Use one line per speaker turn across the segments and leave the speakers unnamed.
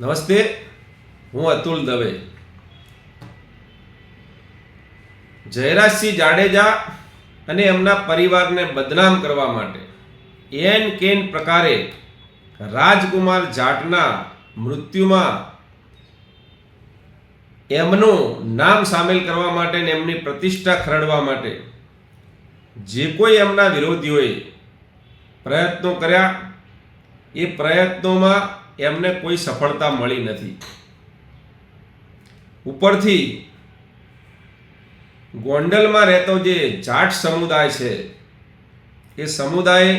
નમસ્તે, હું અતુલ દવે. જયરાજસિંહ જાડેજા અને એમના પરિવારને બદનામ કરવા માટે એન કેન પ્રકારે રાજકુમાર જાટના મૃત્યુમાં એમનું નામ સામેલ કરવા માટે ને એમની પ્રતિષ્ઠા ખરડવા માટે જે કોઈ એમના વિરોધીઓએ પ્રયત્નો કર્યા. એ પ્રયત્નોમાં એમને કોઈ સફળતા મળી નથી. ઉપરથી ગોંડલમાં રહેતો જે જાટ સમુદાય છે, એ સમુદાય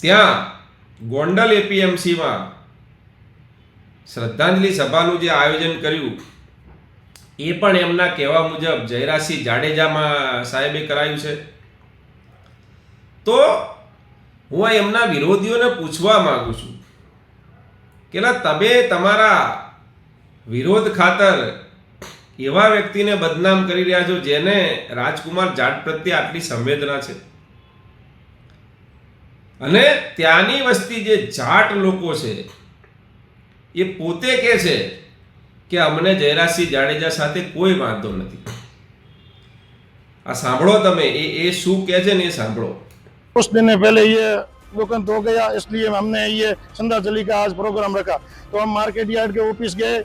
ત્યાં ગોંડલ એપીએમસીમાં શ્રદ્ધાંજલિ સભાનું જે આયોજન કર્યું, એ પણ એમના કહેવા મુજબ જયરાસિંહ જાડેજામાં સાહેબે કરાયું છે. તો હું એમના વિરોધીઓને પૂછવા માગું છું કેલા તમે તમારા વિરોધ ખાતર એવા વ્યક્તિને બદનામ કરી રહ્યા છો જેને રાજકુમાર જાટ પ્રત્યે આટલી સંવેદના છે? અને ત્યાંની વસ્તી જે જાટ લોકો છે, એ પોતે કહે છે કે અમને જયરાજસિંહ જાડેજા સાથે કોઈ વાંધો નથી. આ સાંભળો તમે, એ એ શું કહે છે ને એ સાંભળો.
ઉસ દિને પહેલે યે दुकान हो गया। इसलिए हमने ये श्रद्धांजलि का आज प्रोग्राम रखा। तो हम मार्केट यार्ड के ऑफ़िस गए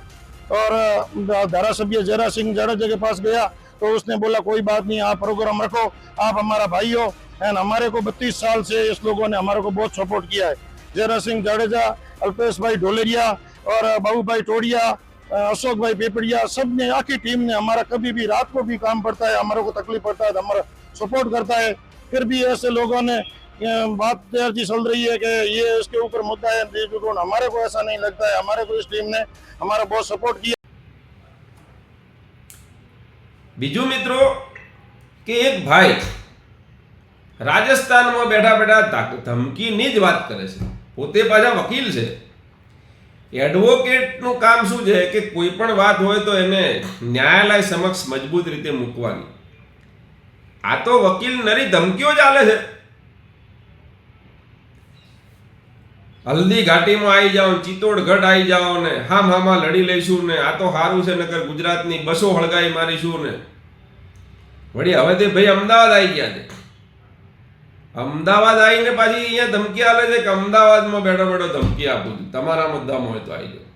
और धारा सभ्य जरा सिंह जडेजा के पास गया। तो उसने बोला, कोई बात नहीं, आप प्रोग्राम रखो, आप हमारा भाई हो एंड हमारे को बत्तीस साल से इस लोगों ने हमारे को बहुत सपोर्ट किया है। जरा सिंह जाडेजा, अल्पेश भाई ढोलेरिया और बाबू भाई टोडिया अशोक भाई पेपड़िया, सबने आखी टीम ने हमारा कभी भी रात को भी काम पड़ता है, हमारे को तकलीफ़ पड़ता है तो हमारा सपोर्ट करता है। फिर भी ऐसे लोगों ने बात तैयार जी चल रही है कि ये इसके ऊपर मुद्दा है दृष्टिकोण हमारे को ऐसा नहीं लगता है हमारे को इस टीम ने हमारा बहुत सपोर्ट किया
બીજું મિત્રો કે એક ભાઈ રાજસ્થાનમાં બેઠા બેઠા ધા- ધમકીની જ વાત કરે છે પોતે પાછા વકીલ છે એડવોકેટનું કામ શું છે કે કોઈ પણ વાત હોય તો એને ન્યાયાલય સમક્ષ મજબૂત રીતે મૂકવાની આ તો વકીલ નરી ધમકીઓ ચાલે છે હલ્દી ઘાટીમાં આવી જાઓ ચિત્તોડગઢ આવી જાઓ ને હામ હામાં લડી લઈશું ને, આ તો સારું છે, નકર ગુજરાતની બસો હળગાઈ મારીશું ને. વળી હવે તે ભાઈ અમદાવાદ આવી ગયા છે. અમદાવાદ આવીને પાછી અહીંયા ધમકી આવે છે કે અમદાવાદમાં બેઠો બેઠો ધમકી આપું છું. તમારા મુદ્દામાં હોય તો આવી જાઓ.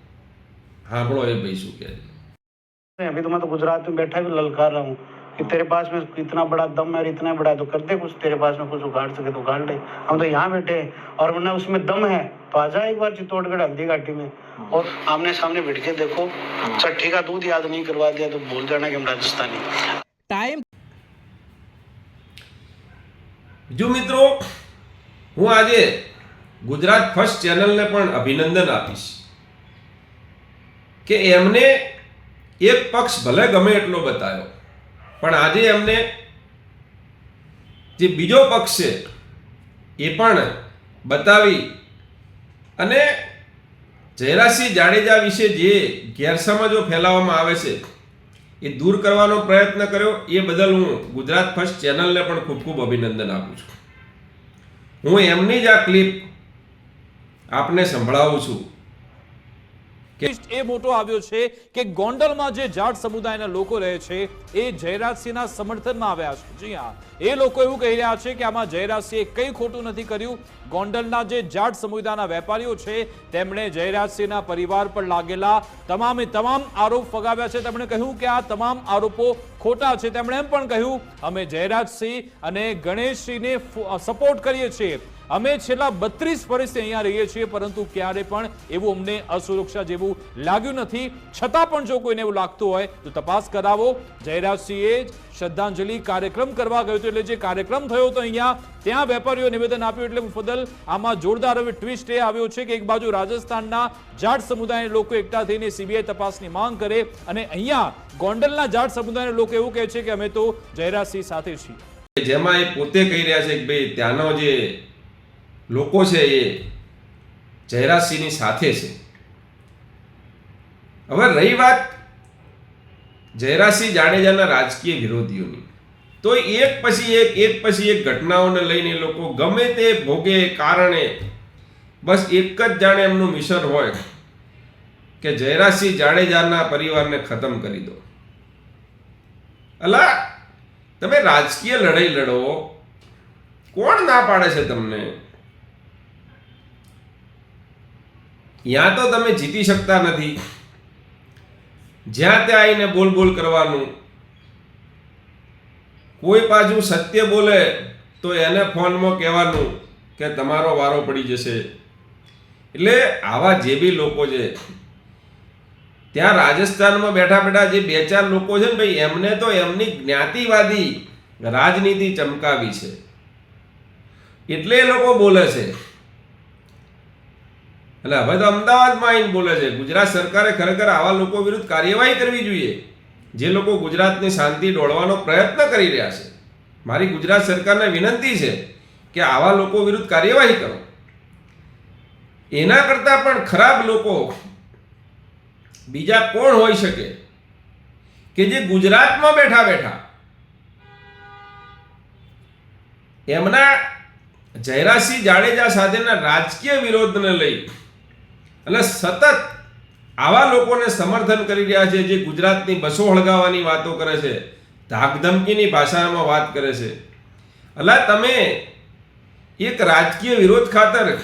સાંભળો એ ભાઈ શું કહે છે.
અભી તો મેં ગુજરાત બેઠા બી લલકાર રહું. कि तेरे पास में इतना बड़ा दम है और इतना बड़ा है तो कर दे कुछ तेरे पास में कुछ उगाड़ सके तो उगाड़ ले हम तो यहाँ बैठे हैं और वरना उसमें दम है तो आ जा एक बार चित्तौड़गढ़ हल्दी घाटी में और आमने सामने बैठ के देखो चट्टी का दूध याद नहीं करवा दिया तो भूल जाना कि हम राजस्थानी
टाइम
જો મિત્રો હું આજે ગુજરાત ફર્સ્ટ ચેનલને પણ અભિનંદન આપીશ કે એમને એક પક્ષ ભલે ગમે એટલો બતાવ્યો પણ આજે એમને જે બીજો પક્ષ છે, એ પણ બતાવી અને જયરાસિંહ જાડેજા વિશે જે ગેરસમજો ફેલાવવામાં આવે છે, એ દૂર કરવાનો પ્રયત્ન કર્યો. એ બદલ હું ગુજરાત ફર્સ્ટ ચેનલને પણ ખૂબ ખૂબ અભિનંદન આપું છું. હું એમની જ આ ક્લિપ આપને સંભળાવું છું.
એ મોટો આવ્યો છે કે ગોંડલમાં જે જાટ સમુદાયના લોકો રહે છે, એ જયરાજસિંહના સમર્થનમાં આવ્યા છે. જી હા, એ લોકો એવું કહી રહ્યા છે કે આમાં જયરાજસિંહે કંઈ ખોટું નથી કર્યું. ગોંડલના જે જાટ સમુદાયના વેપારીઓ છે, તેમણે જયરાજસિંહના પરિવાર પર લાગેલા તમામે તમામ આરોપ ફગાવ્યા છે. તેમણે કહ્યું કે આ તમામ આરોપો ખોટા છે. તેમણે એમ પણ કહ્યું, અમે જયરાજસિંહ અને ગણેશસિંહને સપોર્ટ કરીએ છીએ. અમે છેલ્લા બત્રીસ વર્ષથી અહીંયા રહીએ છીએ, પરંતુ ક્યારે પણ એવું અમને અસુરક્ષા જેવું લાગ્યું નથી. છતાં પણ જો કોઈને એવું લાગતું હોય, તો તપાસ કરાવો. જયરાજસિંહે શ્રદ્ધાંજલિ કાર્યક્રમ કરવા ગયો હતો, એટલે જે કાર્યક્રમ થયો હતો અહીંયા, ત્યાં વેપારીઓ નિવેદન આપ્યું, એટલે મુફદલ આમાં જોરદાર હવે ટ્વિસ્ટ એ આવ્યો છે કે એક બાજુ રાજસ્થાનના જાટ સમુદાયના લોકો એકઠા થઈને સીબીઆઈ તપાસની માંગ કરે, અને અહીંયા ગોંડલના જાટ સમુદાયના લોકો એવું કહે છે કે અમે તો જયરાજસિંહ સાથે છીએ.
જેમાં એ પોતે કહી રહ્યા છે કે ભાઈ ત્યાંનો જે લોકો છે એ જયરાજસિંહની સાથે છે. હવે રહી વાત જયરાજસિંહ જાડેજાના રાજકીય વિરોધીઓની. તો એક પછી એક એક પછી એક ઘટનાઓને લઈને લોકો ગમે તે ભોગે કારણે બસ એક જ જાણે એમનું મિશન હોય કે જયરાજસિંહ જાડેજાના પરિવારને ખતમ કરી દો. અલા, તમે રાજકીય લડાઈ લડો, કોણ ના પાડે છે તમને? ત્યાં તો તમે જીતી શકતા નથી. જ્યાં ત્યાં આવીને બોલ બોલ કરવાનું. કોઈ પાછું સત્ય બોલે તો એને ફોનમાં કહેવાનું કે તમારો વારો પડી જશે. એટલે આવા જે બી લોકો છે, ત્યાં રાજસ્થાનમાં બેઠા બેઠા જે બે ચાર લોકો છે ને ભાઈ, એમને તો એમની જ્ઞાતિવાદી રાજનીતિ ચમકાવી છે. એટલે એ લોકો બોલે છે. એટલે હવે તો અમદાવાદમાં આવીને બોલે છે, ગુજરાત સરકારે ખરેખર આવા લોકો વિરુદ્ધ કાર્યવાહી કરવી જોઈએ. જે લોકો ગુજરાતની શાંતિ દોડવાનો પ્રયત્ન કરી રહ્યા છે. મારી ગુજરાત સરકારને વિનંતી છે કે આવા લોકો વિરુદ્ધ કાર્યવાહી કરો. એના કરતાં પણ ખરાબ લોકો બીજા કોણ હોઈ શકે? કે જે ગુજરાતમાં બેઠા બેઠા એમના જયરાસિંહ જાડેજા સાથેના રાજકીય વિરોધને લઈ અને સતત આવા લોકોને સમર્થન કરી રહ્યા છે, જે ગુજરાતની બસો હળગાવવાની વાતો કરે છે, ધાકધમકીની ભાષામાં વાત કરે છે. એટલે તમે એક રાજકીય વિરોધ ખાતર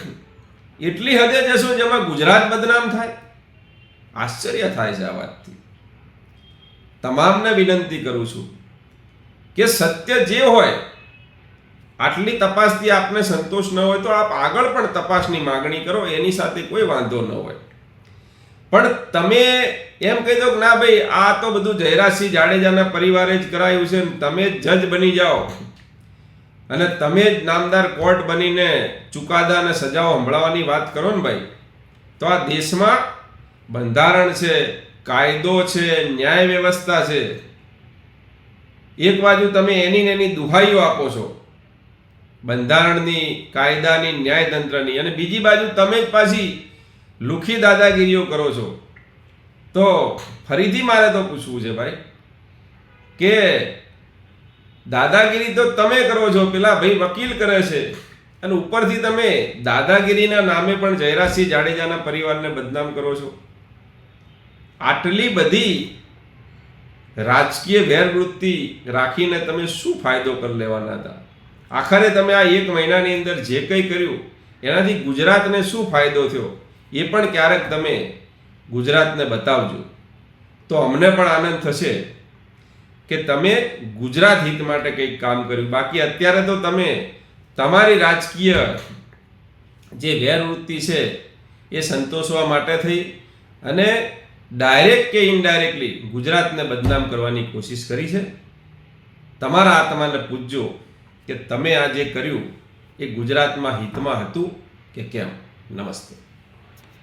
એટલી હદે જશો જેમાં ગુજરાત બદનામ થાય? આશ્ચર્ય થાય છે આ વાતથી. તમામને વિનંતી કરું છું કે સત્ય જે હોય આટલી તપાસથી આપને સંતોષ ન હોય તો આપ આગળ પણ તપાસની માગણી કરો, એની સાથે કોઈ વાંધો ન હોય. પણ તમે એમ કહી દો કે ના ભાઈ, આ તો બધું જયરાજસિંહ જાડેજાના પરિવારે જ કરાયું છે તમે જ જજ બની જાઓ. અને તમે જ નામદાર કોર્ટ બનીને ચુકાદા અને સજાઓ સંભળાવવાની વાત કરો ને ભાઈ. તો આ દેશમાં બંધારણ છે, કાયદો છે, ન્યાય વ્યવસ્થા છે. એક બાજુ તમે એની ને એની દુહાઈઓ આપો છો. બંધારણની, કાયદાની, ન્યાયતંત્રની અને બીજી બાજુ તમે જ પાછી લુખી દાદાગીરીઓ કરો છો. તો ફરીથી મારે તો પૂછવું છે ભાઈ, કે દાદાગીરી તો તમે કરો છો, પેલા ભાઈ વકીલ કરે છે અને ઉપરથી તમે દાદાગીરીના નામે પણ જયરાજસિંહ જાડેજાના પરિવારને બદનામ કરો છો. આટલી બધી રાજકીય વેરવૃત્તિ રાખીને તમે શું ફાયદો કરી લેવાના હતા? આખરે તમે આ એક મહિનાની અંદર જે કંઈ કર્યું, એનાથી ગુજરાતને શું ફાયદો થયો, એ પણ ક્યારેક તમે ગુજરાતને બતાવજો. તો અમને પણ આનંદ થશે કે તમે ગુજરાત હિત માટે કંઈક કામ કર્યું. બાકી અત્યારે તો તમે તમારી રાજકીય જે વેરવૃત્તિ છે, એ સંતોષવા માટે થઈ અને ડાયરેક્ટ કે ઇનડાયરેક્ટલી ગુજરાતને બદનામ કરવાની કોશિશ કરી છે. તમારા આત્માને પૂછજો કે તમે આ જે કર્યું એ ગુજરાતમાં હિતમાં હતું કે કેમ? નમસ્તે.